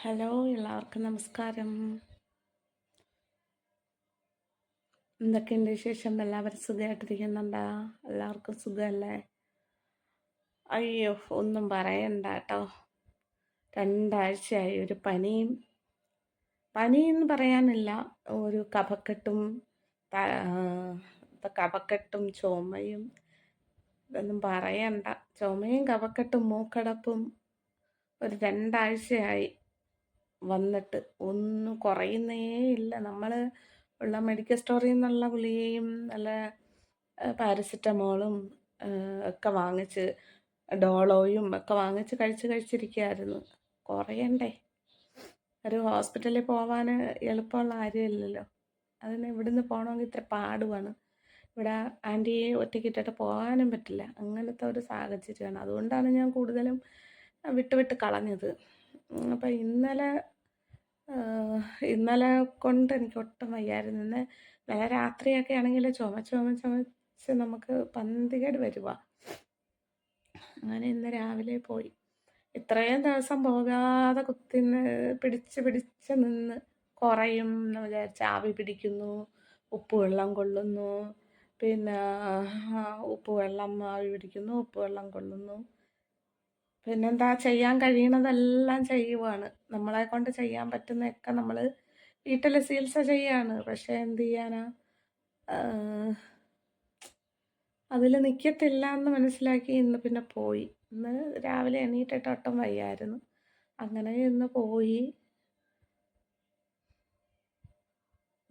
Hello എല്ലാവർക്കും നമസ്കാരം. എന്തൊക്കെയുണ്ട് വിശേഷം? എല്ലാവരും സുഖമായിട്ടിരിക്കുന്നുണ്ടാ എല്ലാവർക്കും സുഖമല്ലേ? അയ്യോ ഒന്നും പറയണ്ട കേട്ടോ. രണ്ടാഴ്ചയായി ഒരു പനിയും പനിയെന്ന് പറയാനില്ല. ഒരു കഫക്കെട്ടും കഫക്കെട്ടും ചുമയും ഇതൊന്നും പറയണ്ട. ചുമയും കഫക്കെട്ടും മൂക്കടപ്പും ഒരു രണ്ടാഴ്ചയായി. വന്നിട്ട്. ഒന്നും കുറയുന്നേ ഇല്ല. നമ്മൾ ഉള്ള മെഡിക്കൽ സ്റ്റോറിൽ നിന്നുള്ള ഗുളികയും നല്ല പാരസിറ്റമോളും ഒക്കെ വാങ്ങിച്ച് ഡോളോയും ഒക്കെ വാങ്ങിച്ച് കഴിച്ച് കഴിച്ചിരിക്കുകയായിരുന്നു കുറയണ്ടേ? ഒരു ഹോസ്പിറ്റലിൽ പോകാൻ എളുപ്പമുള്ള കാര്യമില്ലല്ലോ. അതിന് ഇവിടുന്ന് പോകണമെങ്കിൽ ഇത്ര പാടുവാണ്. ഇവിടെ ആന്റിയെ ഒറ്റയ്ക്കിട്ടിട്ട് പോകാനും പറ്റില്ല. അങ്ങനത്തെ ഒരു സാഹചര്യമാണ്. അതുകൊണ്ടാണ് ഞാൻ കൂടുതലും വിട്ടുവിട്ട് വിട്ട് കളഞ്ഞത്. അപ്പം ഇന്നലെ ഇന്നലെ കൊണ്ട് എനിക്ക് ഒട്ടും വയ്യായിരുന്നു. ഇന്ന് ഇന്നലെ രാത്രിയൊക്കെ ആണെങ്കിൽ ചുമച്ച് ചുമച്ച് ചുമച്ച് നമുക്ക് പന്തികേട് വരുക അങ്ങനെ ഇന്ന് രാവിലെ പോയി. ഇത്രയും ദിവസം പോകാതെ കുത്തി പിടിച്ച് പിടിച്ച് നിന്ന് കുറയും എന്ന് വിചാരിച്ച് ആവി പിടിക്കുന്നു ഉപ്പ് വെള്ളം കൊള്ളുന്നു. പിന്നെ ഉപ്പ് വെള്ളം ആവി പിടിക്കുന്നു ഉപ്പ് വെള്ളം കൊള്ളുന്നു. പിന്നെന്താ ചെയ്യാൻ കഴിയണതെല്ലാം ചെയ്യുവാണ്. നമ്മളെ കൊണ്ട് ചെയ്യാൻ പറ്റുന്നതൊക്കെ നമ്മൾ വീട്ടിൽ ചികിത്സ ചെയ്യാണ്. പക്ഷെ എന്ത് ചെയ്യാനാ? അതിൽ നിൽക്കത്തില്ല എന്ന് മനസ്സിലാക്കി ഇന്ന് പിന്നെ പോയി. ഇന്ന് രാവിലെ എണീറ്റിട്ട് ഒട്ടും വയ്യായിരുന്നു. അങ്ങനെ ഇന്ന് പോയി.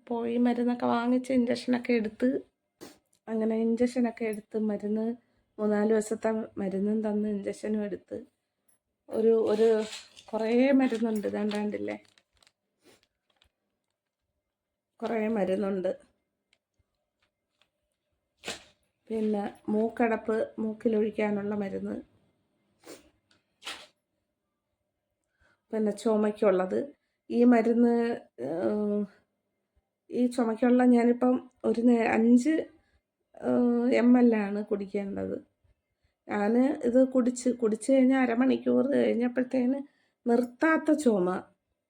പോയി മരുന്നൊക്കെ വാങ്ങിച്ച് ഇഞ്ചക്ഷനൊക്കെ എടുത്ത് അങ്ങനെ ഇഞ്ചക്ഷനൊക്കെ എടുത്ത് മരുന്ന് മൂന്നാൽ ദിവസത്തെ മരുന്നും തന്ന് ഇഞ്ചക്ഷനും എടുത്ത് ഒരു ഒരു കുറേ മരുന്നുണ്ട് കണ്ടാണ്ടില്ലേ കുറേ മരുന്നുണ്ട്. പിന്നെ മൂക്കടപ്പ് മൂക്കിലൊഴിക്കാനുള്ള മരുന്ന്. പിന്നെ ചുമയ്ക്കുള്ളത്. ഈ മരുന്ന് ഈ ചുമയ്ക്കുള്ള ഞാനിപ്പം ഒരു അഞ്ച് എം എൽ ആണ് കുടിക്കേണ്ടത്. ഞാൻ ഇത് കുടിച്ച് കുടിച്ച് കഴിഞ്ഞാൽ അരമണിക്കൂർ കഴിഞ്ഞപ്പോഴത്തേന് നിർത്താത്ത ചുമ.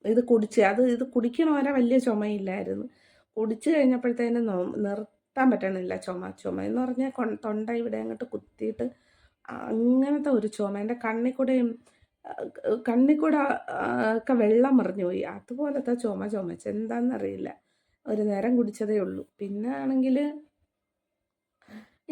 ഇത് കുടിച്ച് അത് ഇത് കുടിക്കണ വരെ വലിയ ചുമയില്ലായിരുന്നു. കുടിച്ച് കഴിഞ്ഞപ്പോഴത്തേന് നിർത്താൻ പറ്റണില്ല ചുമ. ചുമ എന്ന് പറഞ്ഞാൽ തൊണ്ട ഇവിടെ അങ്ങോട്ട് കുത്തിയിട്ട് അങ്ങനത്തെ ഒരു ചുമ. എന്റെ കണ്ണിൽ കൂടെയും കണ്ണിൽ കൂടെ ഒക്കെ വെള്ളം മറിഞ്ഞു പോയി. അതുപോലത്തെ ചുമ ചുമച്ച്. എന്താണെന്നറിയില്ല ഒരു നേരം കുടിച്ചതേ ഉള്ളൂ. പിന്നെ ആണെങ്കിൽ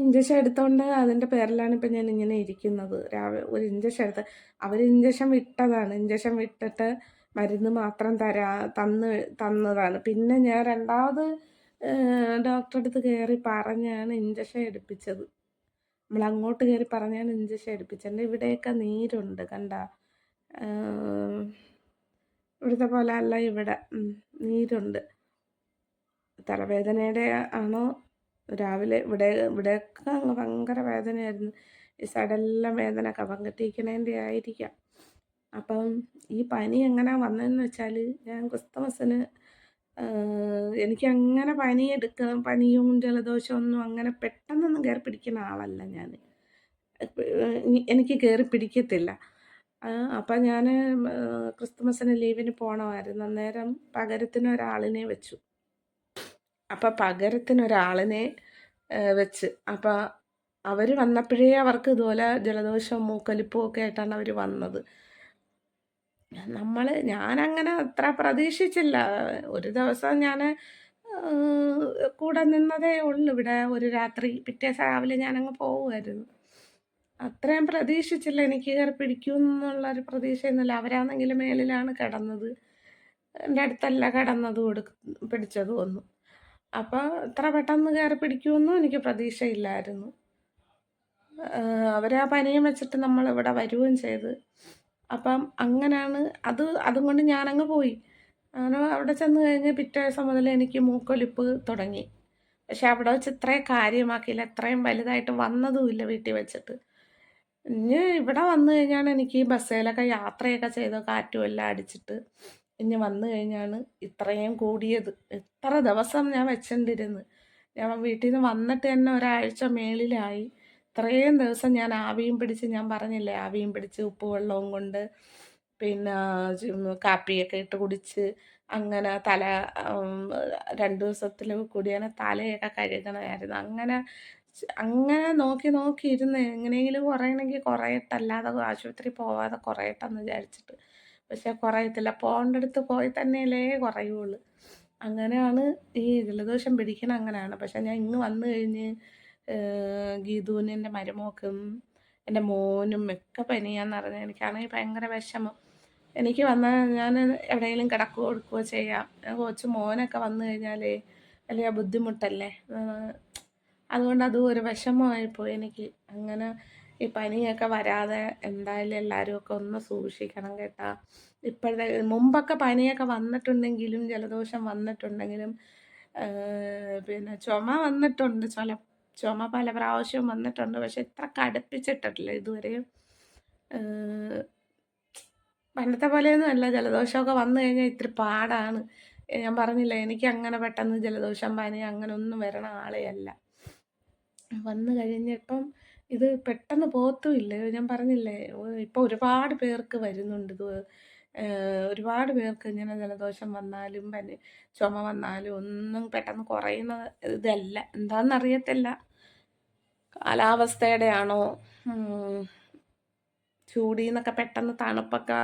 ഇഞ്ചക്ഷൻ എടുത്തോണ്ട് അതിന്റെ പേരിലാണ് ഇപ്പം ഞാൻ ഇങ്ങനെ ഇരിക്കുന്നത്. രാവിലെ ഒരു ഇഞ്ചക്ഷൻ എടുത്ത് അവർ ഇഞ്ചക്ഷൻ വിട്ടതാണ്. ഇഞ്ചക്ഷൻ വിട്ടിട്ട് മരുന്ന് മാത്രം തരാ തന്ന് തന്നതാണ്. പിന്നെ ഞാൻ രണ്ടാമത് ഡോക്ടറെ അടുത്ത് കയറി പറഞ്ഞാണ് ഇഞ്ചക്ഷൻ എടുപ്പിച്ചത്. നമ്മൾ അങ്ങോട്ട് കയറി പറഞ്ഞാണ് ഇഞ്ചക്ഷൻ എടുപ്പിച്ചത്. ഇവിടെയൊക്കെ നീരുണ്ട് കണ്ട? ഇവിടുത്തെ പോലെ അല്ല ഇവിടെ. നീരുണ്ട്. തലവേദനയുടെ ആണോ രാവിലെ ഇവിടെ ഇവിടെയൊക്കെ അങ്ങ് ഭയങ്കര വേദനയായിരുന്നു. ഈ സൈഡെല്ലാം വേദന കഫം ആയിരിക്കാം. അപ്പം ഈ പനി എങ്ങനെ വന്നതെന്ന് വെച്ചാൽ ഞാൻ ക്രിസ്തുമസിന് എനിക്ക് അങ്ങനെ പനി എടുക്കുക പനിയും ജലദോഷമൊന്നും അങ്ങനെ പെട്ടെന്നൊന്നും കയറി പിടിക്കുന്ന ആളല്ല ഞാൻ എനിക്ക് കയറി പിടിക്കത്തില്ല. അപ്പം ഞാൻ ക്രിസ്തുമസിന് ലീവിന് പോകണമായിരുന്നു അന്നേരം പകരത്തിന് ഒരാളിനെ വെച്ചു. അപ്പം പകരത്തിനൊരാളിനെ വെച്ച്. അപ്പം അവർ വന്നപ്പോഴേ അവർക്ക് ഇതുപോലെ ജലദോഷവും മൂക്കലിപ്പും ഒക്കെ ആയിട്ടാണ് അവർ വന്നത്. നമ്മൾ ഞാനങ്ങനെ അത്ര പ്രതീക്ഷിച്ചില്ല. ഒരു ദിവസം ഞാൻ കൂടെ നിന്നതേ ഉള്ളൂ. ഇവിടെ ഒരു രാത്രി പിറ്റേ രാവിലെ ഞാനങ്ങ് പോവുമായിരുന്നു. അത്രയും പ്രതീക്ഷിച്ചില്ല. എനിക്ക് കയറി പിടിക്കും എന്നുള്ളൊരു പ്രതീക്ഷയൊന്നുമില്ല. അവരാണെങ്കിൽ മേലിലാണ് കിടന്നത്. എന്റെ അടുത്തല്ല കിടന്നത് കൊടു പിടിച്ചതും ഒന്നും അപ്പോൾ ഇത്ര പെട്ടെന്ന് കയറി പിടിക്കുമെന്നും എനിക്ക് പ്രതീക്ഷയില്ലായിരുന്നു. അവർ ആ പനിയും വെച്ചിട്ട് നമ്മൾ ഇവിടെ വരികയും ചെയ്ത്. അപ്പം അങ്ങനെയാണ് അത് അതും കൊണ്ട് ഞാനങ്ങ് പോയി. അങ്ങനെ അവിടെ ചെന്ന് കഴിഞ്ഞ് പിറ്റേ ദിവസം മുതൽ എനിക്ക് മൂക്കൊലിപ്പ് തുടങ്ങി. പക്ഷെ അവിടെ വെച്ച് ഇത്രയും കാര്യമാക്കിയില്ല. ഇത്രയും വലുതായിട്ട് വന്നതുമില്ല വീട്ടിൽ വെച്ചിട്ട്. ഇനി ഇവിടെ വന്നു കഴിഞ്ഞാണ് എനിക്ക് ഈ ബസ്സിലൊക്കെ യാത്രയൊക്കെ ചെയ്ത് കാറ്റുമെല്ലാം അടിച്ചിട്ട് ഇനി വന്നു കഴിഞ്ഞാണ് ഇത്രയും കൂടിയത്. എത്ര ദിവസം ഞാൻ വെച്ചിട്ടിരുന്ന് ഞാൻ വീട്ടിൽ നിന്ന് വന്നിട്ട് തന്നെ ഒരാഴ്ച മേളിലായി. ഇത്രയും ദിവസം ഞാൻ ആവിയും പിടിച്ച് ഞാൻ പറഞ്ഞില്ലേ ആവിയും പിടിച്ച് ഉപ്പ് വെള്ളവും കൊണ്ട് പിന്നെ കാപ്പിയൊക്കെ ഇട്ട് കുടിച്ച് അങ്ങനെ തല രണ്ട് ദിവസത്തിൽ കൂടിയാണ് തലയൊക്കെ കഴുകണമായിരുന്നു. അങ്ങനെ അങ്ങനെ നോക്കി നോക്കി ഇരുന്ന് എങ്ങനെയെങ്കിലും കുറയണമെങ്കിൽ കുറയട്ടെ അല്ലാതെ ആശുപത്രി പോവാതെ കുറയട്ടെന്ന് വിചാരിച്ചിട്ട് പക്ഷെ കുറയത്തില്ല. പോകേണ്ടടുത്ത് പോയി തന്നെയല്ലേ കുറയുള്ളൂ. അങ്ങനെയാണ് ഈ ജലദോഷം പിടിക്കണ അങ്ങനെയാണ്. പക്ഷെ ഞാൻ ഇന്ന് വന്നു കഴിഞ്ഞ് ഗീതുവിന് എന്റെ മരുമോക്കും എന്റെ മോനും ഒക്കെ പനിയാന്ന് പറഞ്ഞാൽ എനിക്കാണെങ്കിൽ ഭയങ്കര വിഷമം. എനിക്ക് വന്നാൽ ഞാൻ എവിടെയെങ്കിലും കിടക്കുകയോ എടുക്കുകയോ ചെയ്യാം. കൊച്ചു മോനൊക്കെ വന്നു കഴിഞ്ഞാലേ വലിയ ബുദ്ധിമുട്ടല്ലേ? അതുകൊണ്ട് അതും ഒരു വിഷമമായിപ്പോയി എനിക്ക്. അങ്ങനെ ഈ പനിയൊക്കെ വരാതെ എന്തായാലും എല്ലാവരും ഒക്കെ ഒന്ന് സൂക്ഷിക്കണം കേട്ടാ. ഇപ്പോഴത്തെ മുമ്പൊക്കെ പനിയൊക്കെ വന്നിട്ടുണ്ടെങ്കിലും ജലദോഷം വന്നിട്ടുണ്ടെങ്കിലും പിന്നെ ചുമ വന്നിട്ടുണ്ട്. ചില ചുമ പല പ്രാവശ്യവും വന്നിട്ടുണ്ട്. പക്ഷെ ഇത്ര കടുപ്പിച്ചിട്ടില്ല ഇതുവരെയും. പണ്ടത്തെ പോലെയൊന്നും അല്ല. ജലദോഷമൊക്കെ വന്നു കഴിഞ്ഞാൽ ഇത്തിരി പാടാണ്. ഞാൻ പറഞ്ഞില്ല എനിക്ക് അങ്ങനെ പെട്ടെന്ന് ജലദോഷം പനി അങ്ങനെ ഒന്നും വരണ ആളെയല്ല വന്നു കഴിഞ്ഞപ്പം ഇത് പെട്ടെന്ന് പോകത്തുമില്ല. ഞാൻ പറഞ്ഞില്ലേ ഇപ്പോൾ ഒരുപാട് പേർക്ക് വരുന്നുണ്ട് ഇത്. ഒരുപാട് പേർക്ക് ഇങ്ങനെ ജലദോഷം വന്നാലും പനി ചുമ വന്നാലും ഒന്നും പെട്ടെന്ന് കുറയുന്ന ഇതല്ല. എന്താണെന്നറിയത്തില്ല കാലാവസ്ഥയുടെ ആണോ ചൂടിന്നൊക്കെ പെട്ടെന്ന് തണുപ്പൊക്കെ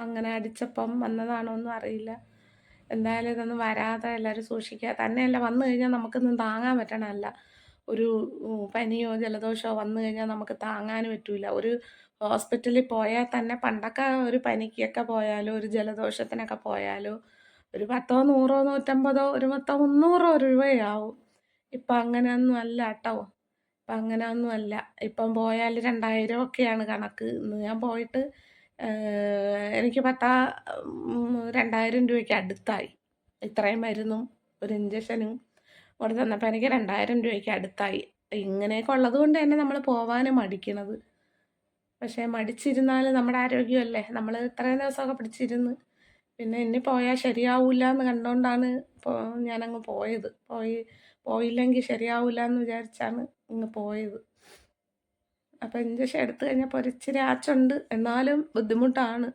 അങ്ങനെ അടിച്ചപ്പം വന്നതാണോ ഒന്നും അറിയില്ല. എന്തായാലും ഇതൊന്നും വരാതെ എല്ലാവരും സൂക്ഷിക്കുക. തന്നെയല്ല വന്നു കഴിഞ്ഞാൽ നമുക്കൊന്നും താങ്ങാൻ പറ്റണമല്ല ഒരു പനിയോ ജലദോഷമോ വന്നു കഴിഞ്ഞാൽ നമുക്ക് താങ്ങാൻ പറ്റൂല. ഒരു ഹോസ്പിറ്റലിൽ പോയാൽ തന്നെ പണ്ടൊക്കെ ഒരു പനിക്കൊക്കെ പോയാലോ ഒരു ജലദോഷത്തിനൊക്കെ പോയാലോ ഒരു പത്തോ നൂറോ നൂറ്റമ്പതോ ഒരു പത്തോ മുന്നൂറോ രൂപയാവും. ഇപ്പം അങ്ങനെയൊന്നും അല്ല കേട്ടോ ഇപ്പം അങ്ങനെയൊന്നും അല്ല. ഇപ്പം പോയാൽ രണ്ടായിരം ഒക്കെയാണ് കണക്ക്. ഇന്ന് ഞാൻ പോയിട്ട് എനിക്ക് പത്താ രണ്ടായിരം രൂപയ്ക്ക് അടുത്തായി. ഇത്രയും മരുന്നും ഒരു ഇഞ്ചക്ഷനും ഇവിടെ തന്നപ്പോൾ എനിക്ക് രണ്ടായിരം രൂപയ്ക്ക് അടുത്തായി. ഇങ്ങനെയൊക്കെ ഉള്ളത് കൊണ്ട് തന്നെ നമ്മൾ പോവാനും മടിക്കണത്. പക്ഷേ മടിച്ചിരുന്നാൽ നമ്മുടെ ആരോഗ്യമല്ലേ? നമ്മൾ ഇത്രയും ദിവസമൊക്കെ പിടിച്ചിരുന്ന്. പിന്നെ ഇനി പോയാൽ ശരിയാവില്ല എന്ന് കണ്ടുകൊണ്ടാണ് ഞാനങ്ങ് പോയത്. പോയി പോയില്ലെങ്കിൽ ശരിയാവില്ല എന്ന് വിചാരിച്ചാണ് ഇങ്ങ് പോയത്. അപ്പോൾ ഇഞ്ചക്ഷൻ എടുത്തു കഴിഞ്ഞപ്പോൾ ഒരിച്ചിരി ആച്ചുണ്ട്. എന്നാലും ബുദ്ധിമുട്ടാണ്.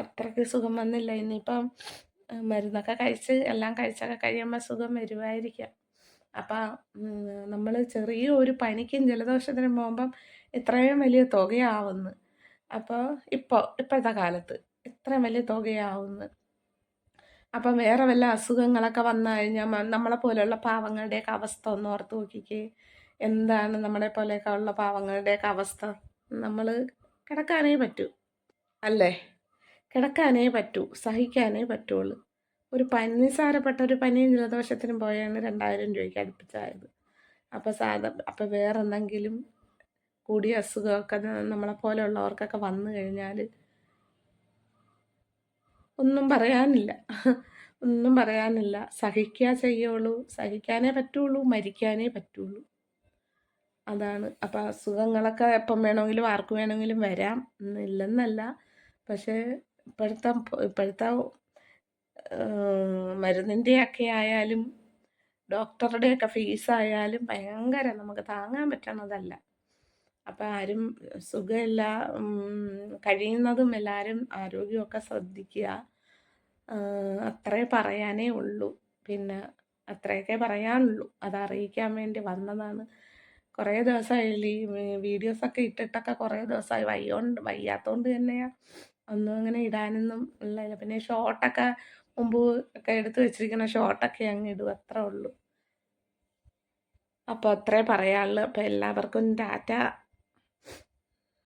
അത്രയ്ക്ക് സുഖം വന്നില്ല. ഇനിയിപ്പം മരുന്നൊക്കെ കഴിച്ച് എല്ലാം കഴിച്ചൊക്കെ കഴിയുമ്പോൾ സുഖം വരുമായിരിക്കാം അപ്പം നമ്മൾ ചെറിയ ഒരു പനിക്കും ജലദോഷത്തിനും പോകുമ്പം ഇത്രയും വലിയ തുകയാവുന്നു. അപ്പോൾ ഇപ്പോൾ ഇപ്പോഴത്തെ കാലത്ത് ഇത്രയും വലിയ തുകയാവുന്നു. അപ്പം വേറെ വല്ല അസുഖങ്ങളൊക്കെ വന്നു കഴിഞ്ഞാൽ നമ്മളെ പോലെയുള്ള പാവങ്ങളുടെയൊക്കെ അവസ്ഥ ഒന്ന് ഓർത്ത് നോക്കിക്കേ. എന്താണ് നമ്മളെ പോലെയൊക്കെ ഉള്ള പാവങ്ങളുടെയൊക്കെ അവസ്ഥ? നമ്മൾ കിടക്കാനേ പറ്റൂ. അല്ലേ? കിടക്കാനേ പറ്റൂ സഹിക്കാനേ പറ്റുള്ളൂ. ഒരു പനി നിസ്സാരപ്പെട്ട ഒരു പനിയും ജലദോഷത്തിനും പോയാണ് രണ്ടായിരം രൂപയ്ക്ക് അടുപ്പിച്ചായത്. അപ്പോൾ സാധാ അപ്പോൾ വേറെ എന്തെങ്കിലും കൂടിയ അസുഖമൊക്കെ നമ്മളെ പോലെയുള്ളവർക്കൊക്കെ വന്നു കഴിഞ്ഞാൽ ഒന്നും പറയാനില്ല. ഒന്നും പറയാനില്ല. സഹിക്കുക ചെയ്യുള്ളൂ സഹിക്കാനേ പറ്റുള്ളൂ മരിക്കാനേ പറ്റുള്ളൂ. അതാണ്. അപ്പോൾ അസുഖങ്ങളൊക്കെ എപ്പം വേണമെങ്കിലും ആർക്ക് വേണമെങ്കിലും വരാം. എന്നില്ലെന്നല്ല പക്ഷേ ഇപ്പോഴത്തെ ഇപ്പോഴത്തെ മരുന്നിന്റെയൊക്കെ ആയാലും ഡോക്ടറുടെയൊക്കെ ഫീസായാലും ഭയങ്കര നമുക്ക് താങ്ങാൻ പറ്റണതല്ല. അപ്പം ആരും സുഖമില്ല കഴിയുന്നതും എല്ലാവരും ആരോഗ്യമൊക്കെ ശ്രദ്ധിക്കുക. അത്രേ പറയാനേ ഉള്ളൂ. പിന്നെ അത്രയൊക്കെ പറയാനുള്ളൂ. അത് അറിയിക്കാൻ വേണ്ടി വന്നതാണ്. കുറേ ദിവസമായി വീഡിയോസൊക്കെ ഇട്ടിട്ടൊക്കെ കുറേ ദിവസമായി. വയ്യോണ്ട് വയ്യാത്തോണ്ട് തന്നെയാണ് ഒന്നും അങ്ങനെ ഇടാനൊന്നും ഉള്ളതില്ല. പിന്നെ ഷോർട്ടൊക്കെ മുമ്പ് ഒക്കെ എടുത്ത് വെച്ചിരിക്കുന്ന ഷോർട്ടൊക്കെ അങ്ങ് ഇടും അത്രേ ഉള്ളൂ. അപ്പോൾ അത്രേ പറയാനുള്ളൂ. അപ്പോൾ എല്ലാവർക്കും ടാറ്റ